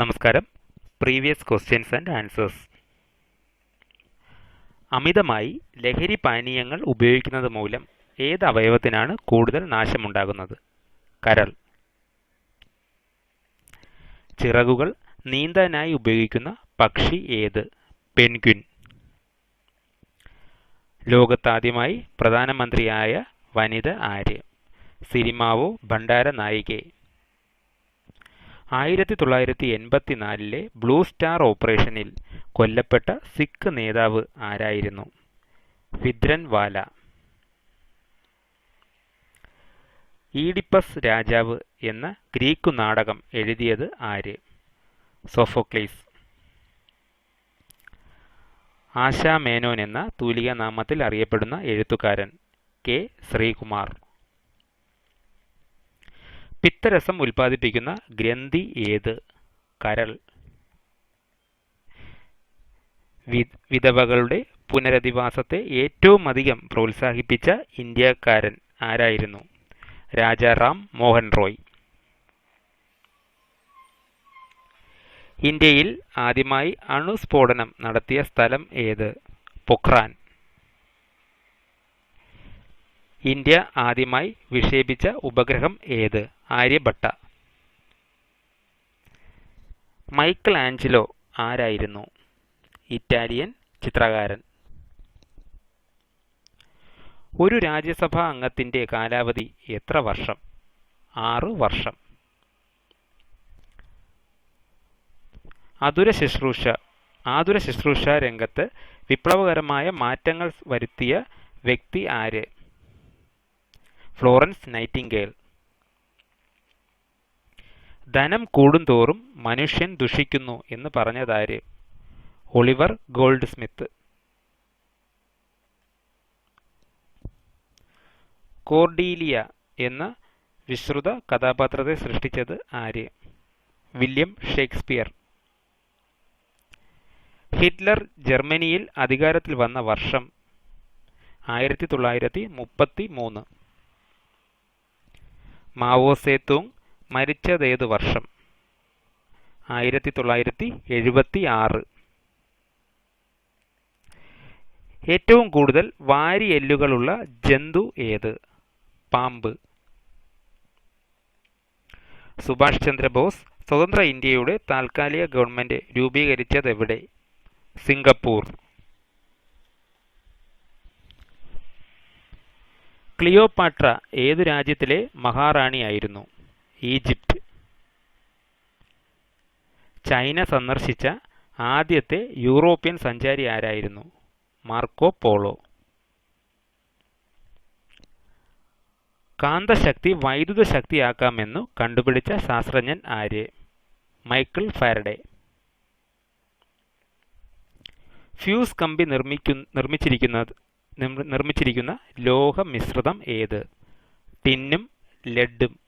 നമസ്കാരം. Previous questions and answers അമിതമായി ലഹരി പാനീയങ്ങൾ ഉപയോഗിക്കുന്നത് മൂലം ഏത് അവയവത്തിനാണ് കൂടുതൽ നാശമുണ്ടാകുന്നത്? കരൾ. ചിറകുകൾ നീന്താനായി ഉപയോഗിക്കുന്ന പക്ഷി ഏത്? പെൻഗ്വിൻ. ലോകത്താദ്യമായി പ്രധാനമന്ത്രിയായ വനിത ആര്? സിരിമാവോ ഭണ്ഡാര നായികെ ആയിരത്തി തൊള്ളായിരത്തി എൺപത്തിനാലിലെ ബ്ലൂ സ്റ്റാർ ഓപ്പറേഷനിൽ കൊല്ലപ്പെട്ട സിഖ് നേതാവ് ആരായിരുന്നു? വിദ്രൻ വാല. ഈഡിപ്പസ് രാജാവ് എന്ന ഗ്രീക്കു നാടകം എഴുതിയത് ആര്? സോഫോക്ലീസ്. ആശാ മേനോൻ എന്ന തൂലിക നാമത്തിൽ അറിയപ്പെടുന്ന എഴുത്തുകാരൻ കെ ശ്രീകുമാർ. പിത്തരസം ഉൽപ്പാദിപ്പിക്കുന്ന ഗ്രന്ഥി ഏത്? കരൾ. വിധവകളുടെ പുനരധിവാസത്തെ ഏറ്റവും അധികം പ്രോത്സാഹിപ്പിച്ച ഇന്ത്യക്കാരൻ ആരായിരുന്നു? രാജാറാം മോഹൻ റോയ്. ഇന്ത്യയിൽ ആദ്യമായി അണുസ്ഫോടനം നടത്തിയ സ്ഥലം ഏത്? പൊഖ്റാൻ ഇന്ത്യ ആദ്യമായി വിക്ഷേപിച്ച ഉപഗ്രഹം ഏത്? ആര്യഭട്ട. മൈക്കിൾ ആഞ്ചലോ ആരായിരുന്നു? ഇറ്റാലിയൻ ചിത്രകാരൻ. ഒരു രാജ്യസഭാ അംഗത്തിന്റെ കാലാവധി എത്ര വർഷം? ആറ് വർഷം. അതുര ശുശ്രൂഷ. ആതുര ശുശ്രൂഷ രംഗത്ത് വിപ്ലവകരമായ മാറ്റങ്ങൾ വരുത്തിയ വ്യക്തി ആര്? Florence Nightingale. ധനം കൂടുന്തോറും മനുഷ്യൻ ദുഷിക്കുന്നു എന്ന് പറഞ്ഞതാര്? ഒളിവർ ഗോൾഡ് സ്മിത്ത് കോർഡീലിയ എന്ന വിശ്രുത കഥാപാത്രത്തെ സൃഷ്ടിച്ചത് ആര്? William Shakespeare. ഹിറ്റ്ലർ ജർമ്മനിയിൽ അധികാരത്തിൽ വന്ന വർഷം ആയിരത്തി തൊള്ളായിരത്തി മുപ്പത്തി മൂന്ന് മാവോ സേത്തുങ് മരിച്ചതേത് വർഷം? ആയിരത്തി തൊള്ളായിരത്തി എഴുപത്തി ആറ് ഏറ്റവും കൂടുതൽ വാരിയെല്ലുകളുള്ള ജന്തു ഏത്? പാമ്പ്. സുഭാഷ് ചന്ദ്രബോസ് സ്വതന്ത്ര ഇന്ത്യയുടെ താൽക്കാലിക ഗവൺമെന്റ് രൂപീകരിച്ചതെവിടെ? സിംഗപ്പൂർ. ക്ലിയോപാട്ര ഏതു രാജ്യത്തിലെ മഹാറാണിയായിരുന്നു? ഈജിപ്റ്റ് ചൈന സന്ദർശിച്ച ആദ്യത്തെ യൂറോപ്യൻ സഞ്ചാരി ആരായിരുന്നു? Marco Polo. കാന്തശക്തി വൈദ്യുത ശക്തിയാക്കാമെന്നു കണ്ടുപിടിച്ച ശാസ്ത്രജ്ഞൻ ആര്? Michael Faraday. ഫ്യൂസ് കമ്പി നിർമ്മിക്കു നിർമ്മിച്ചിരിക്കുന്നത് നിർമ്മിച്ചിരിക്കുന്ന ലോഹ മിശ്രിതം ഏത്? ടിന്നും ലെഡും.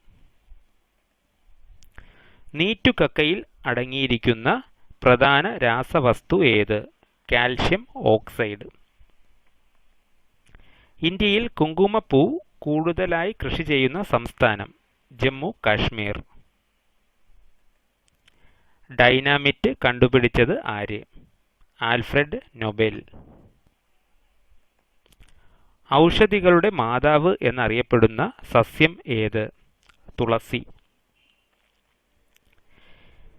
നീറ്റുകക്കയിൽ അടങ്ങിയിരിക്കുന്ന പ്രധാന രാസവസ്തു ഏത്? Calcium oxide. ഇന്ത്യയിൽ കുങ്കുമപ്പൂ കൂടുതലായി കൃഷി ചെയ്യുന്ന സംസ്ഥാനം ജമ്മു കാശ്മീർ. ഡൈനാമിറ്റ് കണ്ടുപിടിച്ചത് ആര്? Alfred Nobel. ഔഷധികളുടെ മാതാവ് എന്നറിയപ്പെടുന്ന സസ്യം ഏത്? തുളസി.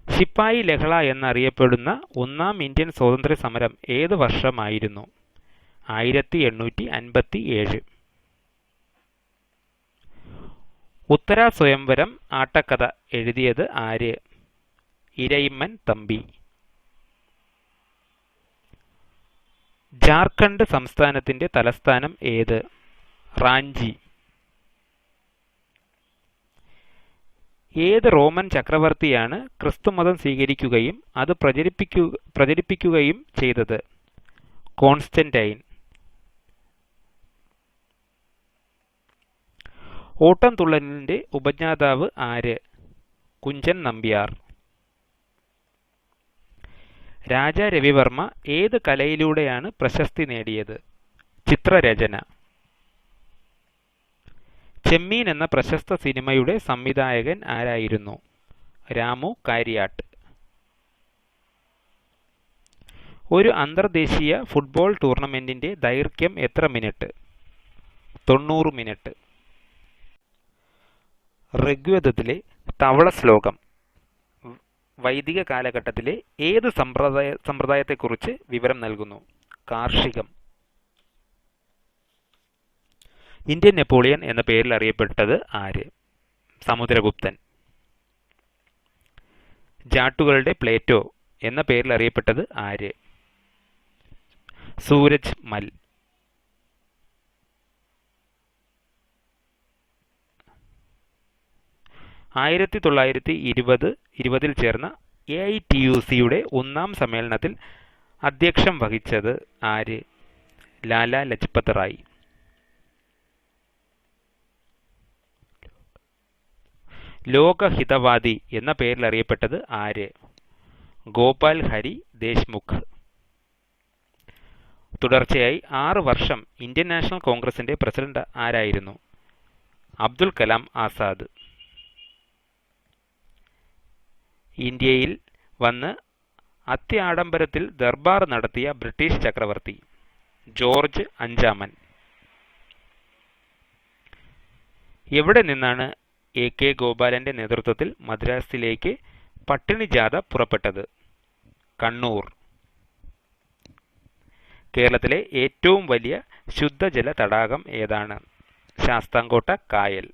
ശിപ്പായി ലഹള എന്നറിയപ്പെടുന്ന ഒന്നാം ഇന്ത്യൻ സ്വാതന്ത്ര്യ സമരം ഏത് വർഷമായിരുന്നു? ആയിരത്തി എണ്ണൂറ്റി അൻപത്തി ഏഴ് ഉത്തരാ സ്വയംവരം ആട്ടക്കഥ എഴുതിയത് ആര്? ഇരയിമ്മൻ തമ്പി. ജാർഖണ്ഡ് സംസ്ഥാനത്തിന്റെ തലസ്ഥാനം ഏത്? റാഞ്ചി. ഏത് റോമൻ ചക്രവർത്തിയാണ് ക്രിസ്തുമതം സ്വീകരിക്കുകയും അത് പ്രചരിപ്പിക്കു പ്രചരിപ്പിക്കുകയും ചെയ്തത്? കോൺസ്റ്റന്റൈൻ. ഓട്ടം തുള്ളലിന്റെ ഉപജ്ഞാതാവ് ആര്? കുഞ്ചൻ നമ്പ്യാർ. രാജ രവിവർമ്മ ഏത് കലയിലൂടെയാണ് പ്രശസ്തി നേടിയത്? ചിത്രരചന. ചെമ്മീൻ എന്ന പ്രശസ്ത സിനിമയുടെ സംവിധായകൻ ആരായിരുന്നു? രാമു കാര്യാട്ട്. ഒരു അന്തർദേശീയ ഫുട്ബോൾ ടൂർണമെന്റിന്റെ ദൈർഘ്യം എത്ര മിനിറ്റ്? തൊണ്ണൂറ് മിനിറ്റ്. ഋഗ്വേദത്തിലെ തവള ശ്ലോകം. വൈദിക കാലഘട്ടത്തിലെ ഏത് സമ്പ്രദായ സമ്പ്രദായത്തെക്കുറിച്ച് വിവരം നൽകുന്നു? കാർഷികം. ഇന്ത്യൻ നെപ്പോളിയൻ എന്ന പേരിൽ അറിയപ്പെട്ടത് ആര്? സമുദ്രഗുപ്തൻ. ജാട്ടുകളുടെ പ്ലേറ്റോ എന്ന പേരിൽ അറിയപ്പെട്ടത് ആര്? സൂരജ് മൽ. ആയിരത്തി തൊള്ളായിരത്തി ഇരുപത് ഇരുപതിൽ ചേർന്ന എ ഐ ടി യു സിയുടെ ഒന്നാം സമ്മേളനത്തിൽ അധ്യക്ഷം വഹിച്ചത് ആര്? ലാല ലജ്പത് റായ് ലോകഹിതവാദി എന്ന പേരിൽ അറിയപ്പെട്ടത് ആര്? ഗോപാൽ ഹരി ദേശ്മുഖ്. തുടർച്ചയായി ആറ് വർഷം ഇന്ത്യൻ നാഷണൽ കോൺഗ്രസിന്റെ പ്രസിഡന്റ് ആരായിരുന്നു? അബ്ദുൽ കലാം ആസാദ്. ഇന്ത്യയിൽ വന്ന് അത്യാഡംബരത്തിൽ ദർബാർ നടത്തിയ ബ്രിട്ടീഷ് ചക്രവർത്തി ജോർജ് അഞ്ചാമൻ. എവിടെ നിന്നാണ് എ കെ ഗോപാലന്റെ നേതൃത്വത്തിൽ മദ്രാസിലേക്ക് പട്ടിണി ജാഥ പുറപ്പെട്ടത്? കണ്ണൂർ. കേരളത്തിലെ ഏറ്റവും വലിയ ശുദ്ധജല തടാകം ഏതാണ്? ശാസ്താംകോട്ട കായൽ.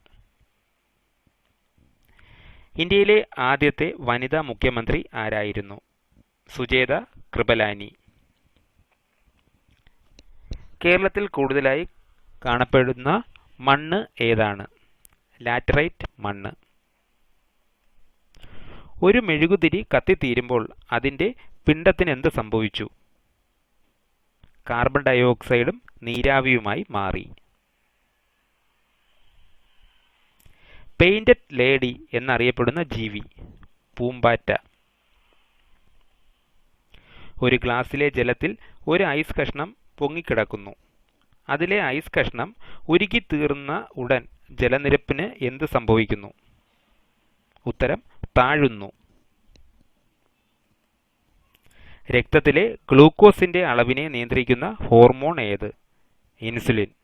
ഇന്ത്യയിലെ ആദ്യത്തെ വനിതാ മുഖ്യമന്ത്രി ആരായിരുന്നു? സുജേത കൃപലാനി. കേരളത്തിൽ കൂടുതലായി കാണപ്പെടുന്ന മണ്ണ് ഏതാണ്? ലാറ്ററൈറ്റ് മണ്ണ്. ഒരു മെഴുകുതിരി കത്തിത്തീരുമ്പോൾ അതിന്റെ പിണ്ടത്തിന് എന്ത് സംഭവിച്ചു? കാർബൺ ഡയോക്സൈഡും നീരാവിയുമായി മാറി. പെയിന്റഡ് ലേഡി എന്നറിയപ്പെടുന്ന ജീവി പൂമ്പാറ്റ. ഒരു ഗ്ലാസ്സിലെ ജലത്തിൽ ഒരു ഐസ് കഷ്ണം പൊങ്ങിക്കിടക്കുന്നു. അതിലെ ഐസ് കഷ്ണം ഉരുകി തീർന്ന ഉടൻ ജലനിരപ്പിന് എന്ത് സംഭവിക്കുന്നു? ഉത്തരം താഴുന്നു. രക്തത്തിലെ ഗ്ലൂക്കോസിന്റെ അളവിനെ നിയന്ത്രിക്കുന്ന ഹോർമോൺ ഏത്? ഇൻസുലിൻ.